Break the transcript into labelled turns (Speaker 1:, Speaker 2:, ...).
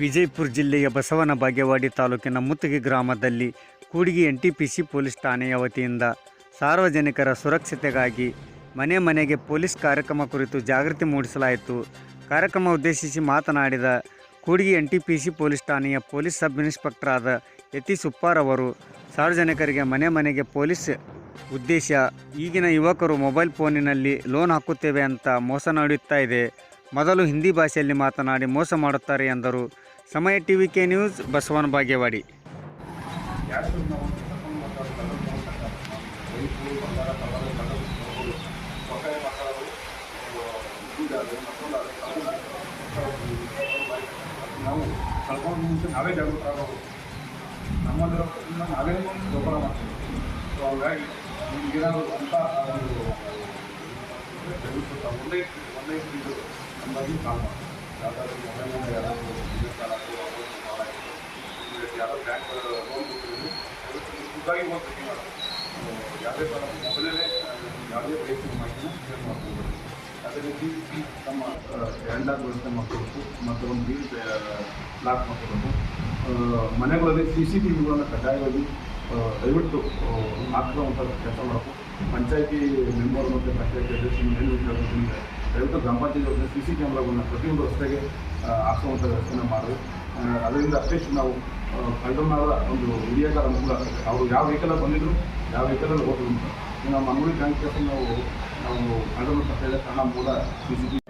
Speaker 1: ವಿಜಯಪುರ ಜಿಲ್ಲೆಯ ಬಸವನ ಬಾಗೇವಾಡಿ ತಾಲೂಕಿನ ಮುತ್ತಿಗೆ ಗ್ರಾಮದಲ್ಲಿ Kudige N T P C police ಠಾಣೆಯ ವತಿಯಿಂದ ಸಾರ್ವಜನಿಕರ ಸುರಕ್ಷತೆಗಾಗಿ ಮನೆ ಮನೆಗೆ ಪೊಲೀಸ್ ಕಾರ್ಯಕ್ರಮ ಕುರಿತು ಜಾಗೃತಿ ಮೂಡಿಸಲಾಯಿತು. ಕಾರ್ಯಕ್ರಮ ಉದ್ದೇಶಿಸಿ ಮಾತನಾಡಿದ Kudige N T P C police ಠಾಣೆಯ ಪೊಲೀಸ್ ಸಬ್ ಇನ್ಸ್ಪೆಕ್ಟರ್ ಆದ ಯತಿ ಸುಪ್ಪಾರ್ ಅವರು, ಸಾರ್ವಜನಿಕರಿಗೆ ಮನೆ ಮನೆಗೆ ಪೊಲೀಸ್ ಉದ್ದೇಶ, ಈಗಿನ ಯುವಕರು ಮೊಬೈಲ್ ಫೋನಿನಲ್ಲಿ ಲೋನ್ ಹಾಕುತ್ತೇವೆ ಅಂತ ಮೋಸ ನಡೆಯುತ್ತಾ ಇದೆ. ಮೊದಲು ಹಿಂದಿ ಭಾಷೆಯಲ್ಲಿ ಮಾತನಾಡಿ ಮೋಸ ಮಾಡುತ್ತಾರೆ ಎಂದರು. ಸಮಯ TV K news, Basavana Bagewadi.
Speaker 2: ನಾವು ಕಳ್ಕೊಂಡು ಮುಂಚೆ ನಾವೇ ಜಾಗೃತ ಆಗೋದು ನಮ್ಮದರಿಂದ ನಾವೇ ಗೊಬ್ಬರ ಮಾಡ್ತೀವಿ ಸೊ ಹಾಗಾಗಿ ನಿಮಗೇನಾದ್ರು ಅಂತ ಒಂದು ಒಂದೇ ಒಂದೇ ಇದು ನಮ್ಮಲ್ಲಿ ಕಾಲ್ ಯಾರೋ ಬ್ಯಾಂಕ್ ಲೋನ್ ಕೊಟ್ಟಿದ್ರು. ಖುದ್ದಾಗಿ ಹೋಗಿ ಭೇಟಿ ಮಾಡೋದು. ಯಾವುದೇ ಥರ ಮೊಬೈಲಲ್ಲೇ ಯಾವುದೇ ಬೇಸಿಕ್ ಮಾಹಿತಿನ ಶೇರ್ ಮಾಡ್ಬೋದು ಅದೇ ರೀತಿ ತಮ್ಮ ಹ್ಯಾಂಡಾಗ್ ವ್ಯವಸ್ಥೆ ಮಾಡ್ಕೋಬೇಕು ಮತ್ತು ಒಂದು ಬೀಲ್ ಲಾಕ್ ಮಾಡ್ಕೋಬೇಕು ಮನೆಗಳಲ್ಲಿ ಸಿ ಸಿ ಟಿ ವಿಗಳನ್ನು ಕಡ್ಡಾಯವಾಗಿ ದಯವಿಟ್ಟು ಹಾಕುವಂಥ ಕೆಲಸ ಮಾಡಬೇಕು. ಪಂಚಾಯತಿ ಮೆಂಬರ್ ಮತ್ತು ಪಂಚಾಯತಿ ಅಧ್ಯಕ್ಷ ಏನು ದಯವಿಟ್ಟು ಗ್ರಾಮ ಪಂಚಾಯತಿ ಸಿ ಸಿ ಕ್ಯಾಮ್ರಾಗಳನ್ನ ಪ್ರತಿಯೊಂದು ರಸ್ತೆಗೆ ಹಾಕುವಂಥ ವ್ಯವಸ್ಥೆನ ಮಾಡಿ ಆ, ಅದರಿಂದ ಅಷ್ಟೇ ನಾವು ಕಳ್ಳನಾದ ಒಂದು ಅನುಕೂಲ ಆಗ್ತದೆ ಅವರು ಯಾವ ವೆಹಿಕಲ್ ಬಂದಿದ್ರು, ಯಾವ ವೆಹಿಕಲಲ್ಲಿ ಹೋದ್ರು ನಮ್ಮ ಅಂಗಡಿ ಕೆಲಸ ನಾವು ನಾವು ಕಳ್ಳನ ಕಾರಣ ಮೂಲ ಸಿ